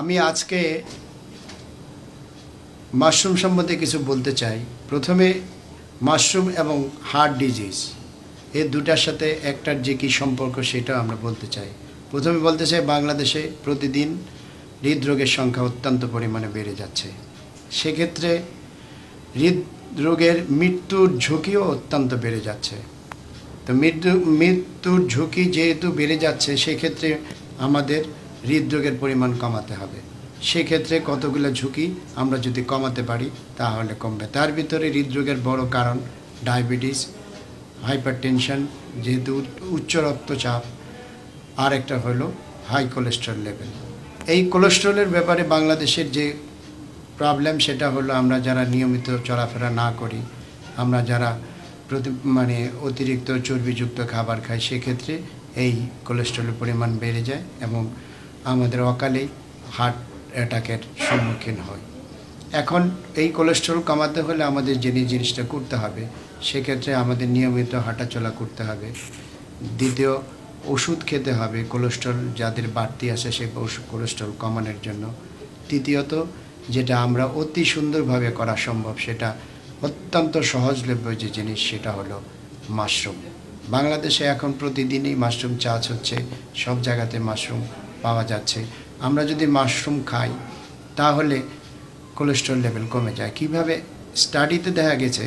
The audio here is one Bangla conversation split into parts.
আমি আজকে মাশরুম সম্বন্ধে কিছু বলতে চাই। প্রথমে মাশরুম এবং হার্ট ডিজিজ এই দুটার সাথে একটার যে কী সম্পর্ক সেটা আমরা বলতে চাই। প্রথমে বলতে চাই, বাংলাদেশে প্রতিদিন হৃদরোগের সংখ্যা অত্যন্ত পরিমাণে বেড়ে যাচ্ছে। সেক্ষেত্রে হৃদরোগের মৃত্যুর ঝুঁকিও অত্যন্ত বেড়ে যাচ্ছে। তো মৃত্যু, মৃত্যুর ঝুঁকি যেহেতু বেড়ে যাচ্ছে, সেক্ষেত্রে আমাদের হৃদরোগের পরিমাণ কমাতে হবে। সেক্ষেত্রে কতগুলো ঝুঁকি আমরা যদি কমাতে পারি, তাহলে কমবে। তার ভিতরে হৃদরোগের বড় কারণ ডায়াবেটিস, হাইপারটেনশন, যেহেতু উচ্চ রক্তচাপ আর একটা হলো হাই কোলেস্ট্রল লেভেল। এই কোলেস্ট্রলের ব্যাপারে বাংলাদেশের যে প্রবলেম, সেটা হলো আমরা যারা নিয়মিত চলাফেরা না করি, আমরা যারা প্রতি মানে অতিরিক্ত চর্বিযুক্ত খাবার খাই, সেক্ষেত্রে এই কোলেস্ট্রলের পরিমাণ বেড়ে যায় এবং আমাদের অকালেই হার্ট অ্যাটাকের সম্মুখীন হয়। এখন এই কোলেস্ট্রল কমাতে হলে আমাদের যে জিনিসটা করতে হবে, সেক্ষেত্রে আমাদের নিয়মিত হাঁটাচলা করতে হবে। দ্বিতীয়, ওষুধ খেতে হবে কোলেস্ট্রল যাদের বাড়তি আসে সেই কোলেস্ট্রল কমানোর জন্য। তৃতীয়ত, যেটা আমরা অতি সুন্দরভাবে করা সম্ভব, সেটা অত্যন্ত সহজলভ্য যে জিনিস, সেটা হলো মাশরুম বাংলাদেশে এখন প্রতিদিনই মাশরুম চাষ হচ্ছে, সব জায়গাতে মাশরুম পাওয়া যাচ্ছে। আমরা যদি মাশরুম খাই, তাহলে কোলেস্ট্রল লেভেল কমে যায়। কীভাবে? স্টাডিতে দেখা গেছে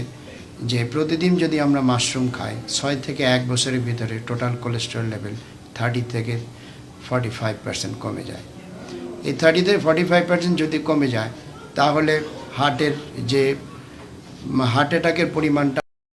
যে, প্রতিদিন যদি আমরা মাশরুম খাই, ছয় থেকে এক বছরের ভিতরে টোটাল কোলেস্ট্রল লেভেল থার্টি থেকে ফর্টি ফাইভ পার্সেন্ট কমে যায়। এই থার্টি থেকে ফর্টি ফাইভ পার্সেন্ট যদি কমে যায়, তাহলে হার্টের যে হার্ট অ্যাটাকের পরিমাণটা